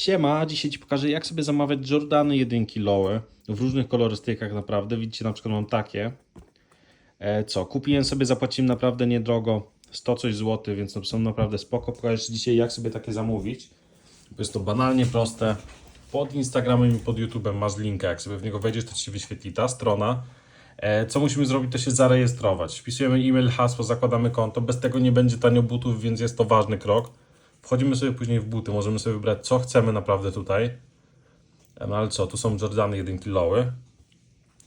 Siema, dzisiaj Ci pokażę jak sobie zamawiać Jordany jedynki Lowy w różnych kolorystykach naprawdę. Widzicie, na przykład mam takie. E, co, kupiłem sobie, zapłaciłem naprawdę niedrogo, 100 coś złotych, więc no, są naprawdę spoko. Pokażę Ci dzisiaj jak sobie takie zamówić. Jest to banalnie proste. Pod Instagramem i pod YouTubem masz linkę, jak sobie w niego wejdziesz, to Ci się wyświetli ta strona. E, Co musimy zrobić, to się zarejestrować. Wpisujemy e-mail, hasło, zakładamy konto. Bez tego nie będzie tanio butów, więc jest to ważny krok. Wchodzimy sobie później w buty, możemy sobie wybrać co chcemy naprawdę tutaj. E, No ale co, tu są Jordany jedynki lowy.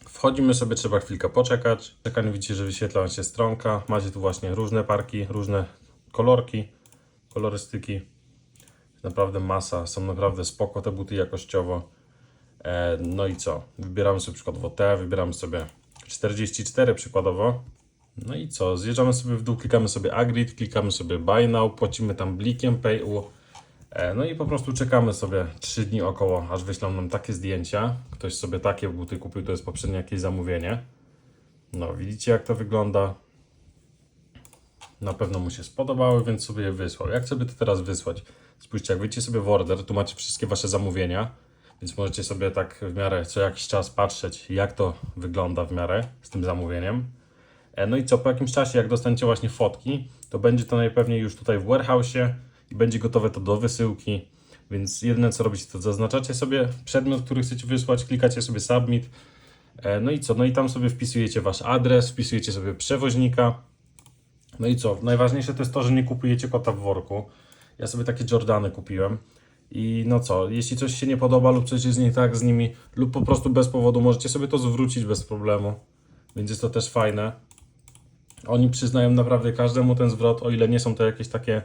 Wchodzimy sobie, trzeba chwilkę poczekać. Czekanie widzicie, że wyświetla się stronka. Macie tu właśnie różne parki, różne kolorki, kolorystyki. Naprawdę masa, są naprawdę spoko te buty jakościowo. E, no i co? Wybieramy sobie przykładowo te, wybieramy sobie 44 przykładowo. No i co? Zjeżdżamy sobie w dół, klikamy sobie Agrit, klikamy sobie Buy Now, płacimy tam blikiem PayU. E, no i po prostu czekamy sobie 3 dni około, aż wyślą nam takie zdjęcia. Ktoś sobie takie buty kupił, to jest poprzednie jakieś zamówienie. No, widzicie jak to wygląda. Na pewno mu się spodobały, więc sobie je wysłał. Jak sobie to teraz wysłać? Spójrzcie, jak wyjdziecie sobie w order, tu macie wszystkie wasze zamówienia, więc możecie sobie tak w miarę co jakiś czas patrzeć, jak to wygląda w miarę z tym zamówieniem. E, No i co, po jakimś czasie, jak dostaniecie właśnie fotki, to będzie to najpewniej już tutaj w warehouse'ie i będzie gotowe to do wysyłki. Więc jedyne co robicie, to zaznaczacie sobie przedmiot, który chcecie wysłać, klikacie sobie submit. E, No i co, no i tam sobie wpisujecie wasz adres, wpisujecie sobie przewoźnika. No i co, najważniejsze to jest to, że nie kupujecie kota w worku. Ja sobie takie Jordany kupiłem. I no co, jeśli coś się nie podoba lub coś jest nie tak z nimi, lub po prostu bez powodu, możecie sobie to zwrócić bez problemu. Więc jest to też fajne. Oni przyznają naprawdę każdemu ten zwrot, o ile nie są to jakieś takie,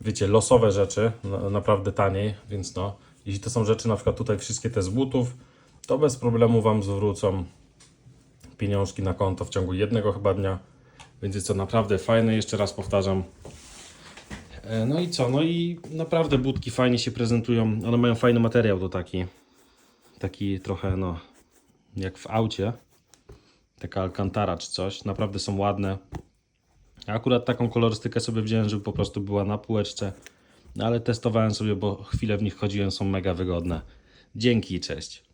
wiecie, losowe rzeczy, na, naprawdę taniej, więc no, jeśli to są rzeczy, na przykład tutaj wszystkie te z butów, to bez problemu Wam zwrócą pieniążki na konto w ciągu jednego chyba dnia, więc jest to naprawdę fajne, jeszcze raz powtarzam. E, No i co, no i naprawdę budki fajnie się prezentują, one mają fajny materiał to taki, taki trochę no, jak w aucie taka alcantara czy coś. Naprawdę są ładne. Akurat taką kolorystykę sobie wziąłem, żeby po prostu była na półeczce. No ale testowałem sobie, bo chwilę w nich chodziłem, są mega wygodne. Dzięki, cześć.